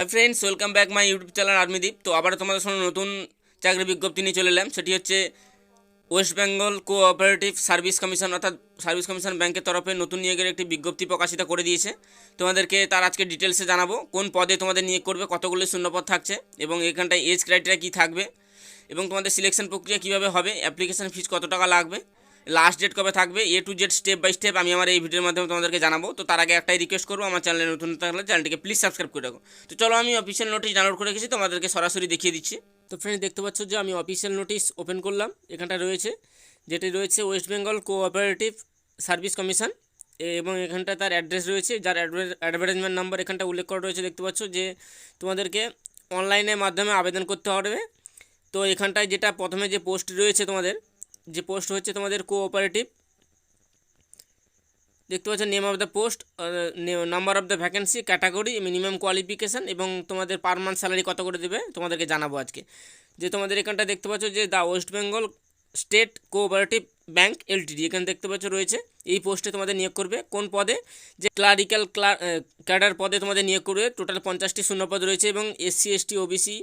Friends welcome back my YouTube channel Armideep তো আবার তোমাদের সঙ্গে নতুন চাকরি বিজ্ঞপ্তি নিয়ে চলে এলাম। সেটি হচ্ছে West Bengal cooperative service commission অর্থাৎ সার্ভিস কমিশন ব্যাংকের তরফে নতুন নিয়োগের একটি বিজ্ঞপ্তি প্রকাশিত করে দিয়েছে। তোমাদেরকে তার আজকে ডিটেলসে জানাব, কোন পদে তোমাদের নিয়োগ করবে, কতগুলো শূন্যপদ থাকছে এবং এখানটায় এজ ক্রাইটেরিয়া কী থাকবে এবং তোমাদের সিলেকশন প্রক্রিয়া কীভাবে হবে অ্যাপ্লিকেশন ফিস কত টাকা লাগবে লাস্ট ডেট কবে থাকবে A to Z step by step আমি আমার এই ভিডিওর মাধ্যমে তোমাদেরকে জানাব। তো তার আগে একটাই রিকোয়েস্ট করব, আমার চ্যানেলে নতুন থাকলে চ্যানেলটিকে প্লিজ সাবস্ক্রাইব করে রাখো। তো চলো আমি অফিসিয়াল নোটিশ ডাউনলোড করে রেখেছি, তোমাদেরকে সরাসরি দেখিয়ে দিচ্ছি। তো ফ্রেন্ড দেখতে পাচ্ছ যে আমি অফিসিয়াল নোটিশ ওপেন করলাম, এখানটা রয়েছে, যেটি রয়েছে West Bengal cooperative service commission এবং এখানটা তার অ্যাড্রেস রয়েছে, যার অ্যাডভার্টাইজমেন্ট নাম্বার এখানটা উল্লেখ করা রয়েছে, দেখতে পাচ্ছ যে তোমাদেরকে অনলাইনের মাধ্যমে আবেদন করতে হবে। তো এখানটায় যেটা প্রথমে যে পোস্ট রয়েছে তোমাদের যে পোস্ট হচ্ছে তোমাদের কোঅপারেটিভ দেখতে পাচ্ছ name of the post number of the vacancy category minimum qualification এবং তোমাদের পার মান্থ স্যালারি কত করে দেবে তোমাদেরকে জানাব আজকে। যে তোমাদের এখানটা দেখতে পাচ্ছ যে the West Bengal state cooperative bank LTD এখানে দেখতে পাচ্ছ রয়েছে। এই পোস্টে তোমাদের নিয়োগ করবে কোন পদে? যে ক্লারিক্যাল ক্যাডার পদে তোমাদের নিয়োগ করবে টোটাল পঞ্চাশটি শূন্যপদ রয়েছে এবং এসসি এসটি ওবিসি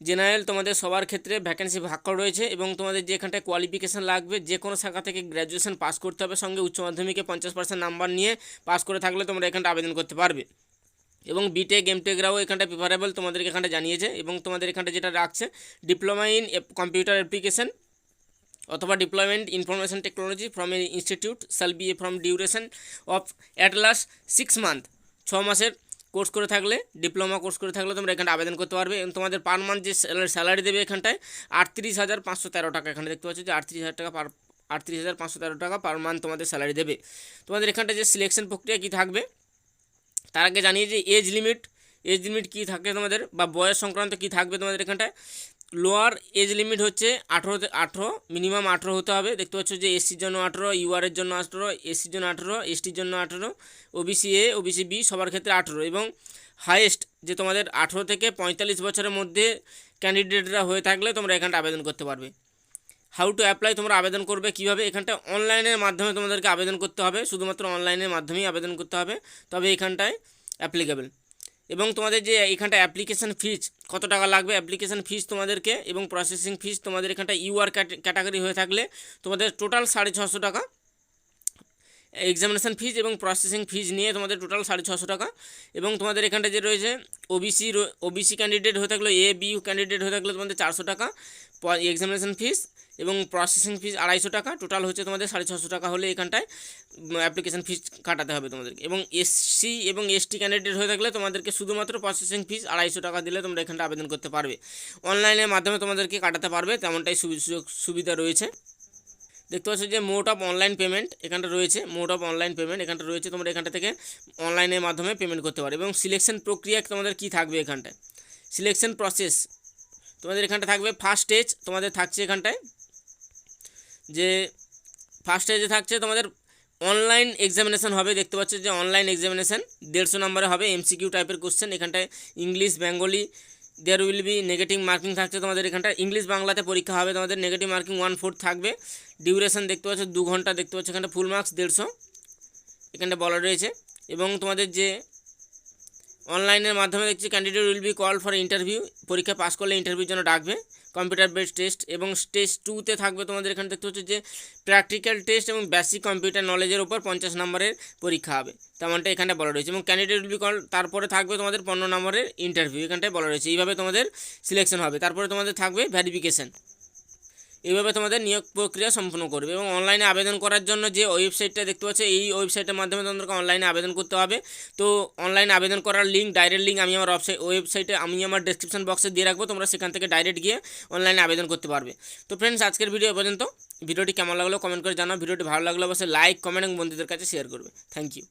জেনারেল, তোমাদের সবার ক্ষেত্রে ভ্যাকেন্সি ভাগ করা রয়েছে এবং তোমাদের যে এখানটায় কোয়ালিফিকেশান লাগবে যে কোনো শাখা থেকে গ্র্যাজুয়েশন পাস করতে হবে। সঙ্গে উচ্চ মাধ্যমিকে পঞ্চাশ পার্সেন্ট নাম্বার নিয়ে পাস করে থাকলে তোমরা এখানটা আবেদন করতে পারবে। এবং বিটেক এমটেকরাও এখানটা প্রিফারেবল তোমাদেরকে এখানটা জানিয়েছে এবং তোমাদের এখানটা যেটা রাখছে ডিপ্লোমা ইন কম্পিউটার অ্যাপ্লিকেশন অথবা deployment information technology from a institute shall be a from duration of at last six month ছ মাসের কোর্স করে থাকলে, ডিপ্লোমা কোর্স করে থাকলে তোমরা এখানে আবেদন করতে পারবে। এবং তোমাদের পার মান্থ যে স্যালারি দেবে এখানটায়, আটত্রিশ হাজার পাঁচশো তেরো টাকা। এখানে দেখতে পাচ্ছ যে আটত্রিশ হাজার টাকা পার আটত্রিশ হাজার পাঁচশো তেরো টাকা পার মান্থ তোমাদের স্যালারি দেবে। তোমাদের এখানটায় যে সিলেকশন প্রক্রিয়া কী থাকবে, তার আগে জানিয়ে যে এজ লিমিট এজ লিমিট কী থাকে তোমাদের বা বয়স সংক্রান্ত কী থাকবে তোমাদের এখানটায়। লোয়ার এজ লিমিট হচ্ছে আঠেরোতে আঠেরো মিনিমাম আঠেরো হতে হবে। দেখতে পাচ্ছ যে এসসির জন্য আঠেরো ইউআরের জন্য আঠেরো এসসির জন্য আঠেরো এসটির জন্য আঠেরো ওবিসি এ ওবিসি বি সবার ক্ষেত্রে আঠেরো এবং হায়েস্ট যে তোমাদের আঠেরো থেকে পঁয়তাল্লিশ বছরের মধ্যে ক্যান্ডিডেটরা হয়ে থাকলে তোমরা এখানটা আবেদন করতে পারবে। হাউ টু অ্যাপ্লাই তোমরা আবেদন করবে কীভাবে? এখানটা অনলাইনের মাধ্যমে তোমাদেরকে আবেদন করতে হবে। শুধুমাত্র অনলাইনের মাধ্যমেই আবেদন করতে হবে। তবে এখানটায় অ্যাপ্লিকেবল এবং তোমাদের যে এখানটা অ্যাপ্লিকেশান ফিজ কত টাকা লাগবে অ্যাপ্লিকেশান ফিজ তোমাদেরকে এবং প্রসেসিং ফিজ তোমাদের এখানটা ইউআর ক্যাটাগরি হয়ে থাকলে তোমাদের টোটাল সাড়ে ছশো টাকা। এক্সামিনেশান ফিজ এবং প্রসেসিং ফিজ নিয়ে তোমাদের টোটাল সাড়ে ছশো টাকা এবং তোমাদের এখানটা যে রয়েছে ওবিসি ওবিসি ক্যান্ডিডেট হয়ে থাকলে এ বি ক্যান্ডিডেট হয়ে থাকলে তোমাদের চারশো টাকা। এক্সামিনেশান ফিজ এবং প্রসেসিং ফিজ আড়াইশো টাকা। টোটাল হচ্ছে তোমাদের সাড়ে ছশো টাকা হলে এখানটায় অ্যাপ্লিকেশান ফিজ কাটাতে হবে তোমাদেরকে। এবং এসসি এবং এসটি ক্যান্ডিডেট হয়ে থাকলে তোমাদেরকে শুধুমাত্র প্রসেসিং ফিজ আড়াইশো টাকা দিলে তোমরা এখানটা আবেদন করতে পারবে। অনলাইনের মাধ্যমে তোমাদেরকে কাটাতে পারবে, তেমনটাই সুবিধা রয়েছে। দেখতে পাচ্ছ যে মোড অফ অনলাইন পেমেন্ট এখানটা রয়েছে। মোড অফ অনলাইন পেমেন্ট এখানটা রয়েছে। তোমরা এখানটা থেকে অনলাইনের মাধ্যমে পেমেন্ট করতে পারো এবং সিলেকশন প্রক্রিয়া তোমাদের কি থাকবে এখানটায়? সিলেকশন প্রসেস তোমাদের এখানটা থাকবে ফার্স্ট স্টেজ তোমাদের থাকছে এখানটায় যে ফার্স্ট স্টেজে থাকছে তোমাদের অনলাইন এক্সামিনেশান হবে, দেখতে পাচ্ছ যে অনলাইন এক্সামিনেশান দেড়শো নম্বরে হবে এমসিকিউ টাইপের কোশ্চেন এখানটায় English Bengali there will be negative marking থাকছে তোমাদের এখানটা ইংলিশ বাংলাতে পরীক্ষা হবে, তোমাদের নেগেটিভ মার্কিং ওয়ান ফোর্থ থাকবে। ডিউরেশন দেখতে পাচ্ছ, দু ঘণ্টা দেখতে পাচ্ছ এখানটা ফুল মার্কস দেড়শো এখানটা বলা রয়েছে। এবং তোমাদের যে অনলাইনের মাধ্যমে দেখছি candidate will be call for interview পরীক্ষা পাস করলে ইন্টারভিউর জন্য ডাকবে। কম্পিউটার বেসড টেস্ট এবং স্টেজ টুতে থাকবে তোমাদের। এখানে দেখতে হচ্ছে যে প্র্যাকটিক্যাল টেস্ট এবং বেসিক কম্পিউটার নলেজের উপর পঞ্চাশ নম্বরের পরীক্ষা হবে। তেমনটা এখানটা বলা রয়েছে এবং ক্যান্ডিডেট উইল বি কল তারপরে থাকবে তোমাদের পনেরো নম্বরের ইন্টারভিউ এখানটায় বলা রয়েছে। এইভাবে তোমাদের সিলেকশন হবে। তারপরে তোমাদের থাকবে ভ্যারিফিকেশান এইভাবে তোমাদের নিয়োগ প্রক্রিয়া সম্পূর্ণ করবে এবং অনলাইনে আবেদন করার জন্য যে ওয়েবসাইটটা দেখতে পাচ্ছ, এই ওয়েবসাইটের মাধ্যমে তোমাদেরকে অনলাইনে আবেদন করতে হবে। তো অনলাইনে আবেদন করার লিঙ্ক ডাইরেক্ট লিঙ্ক আমি আমার ওয়েবসাইটে আমি আমার ডেসক্রিপশন বক্সে দিয়ে রাখব। তোমরা সেখান থেকে ডাইরেক্ট গিয়ে অনলাইনে আবেদন করতে পারবে। তো ফ্রেন্ডস আজকের ভিডিও পর্যন্ত। ভিডিওটি কেমন লাগল কমেন্ট করে জানাও। ভিডিওটি ভালো লাগল অবশ্যই লাইক কমেন্ট এবং বন্ধুদের কাছে শেয়ার করবে। Thank you